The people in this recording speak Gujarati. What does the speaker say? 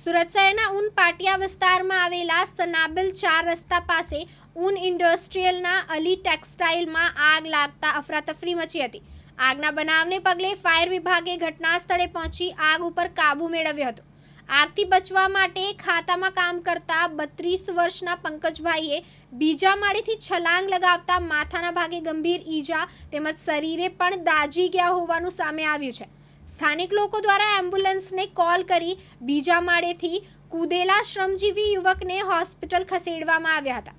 સુરત શહેરના ઉન પાટિયા વિસ્તારમાં આવેલા સનાબિલ ચાર રસ્તા પાસે ઉન ઇન્ડસ્ટ્રીયલના અલી ટેક્સટાઇલમાં આગ લાગતા અફરાતફરી મચી હતી. આગના બનાવને પગલે ફાયર વિભાગે ઘટના સ્થળે પહોંચી આગ ઉપર કાબૂ મેળવ્યો હતો. આગથી બચવા માટે ખાતામાં કામ કરતા બત્રીસ વર્ષના પંકજભાઈએ બીજા માળેથી છલાંગ લગાવતા માથાના ભાગે ગંભીર ઈજા તેમજ શરીરે પણ દાજી ગયા હોવાનું સામે આવ્યું છે. સ્થાનિક લોકો દ્વારા એમ્બ્યુલન્સને કોલ કરી બીજા માળેથી કૂદેલા શ્રમજીવી યુવકને હોસ્પિટલ ખસેડવામાં આવ્યા હતા.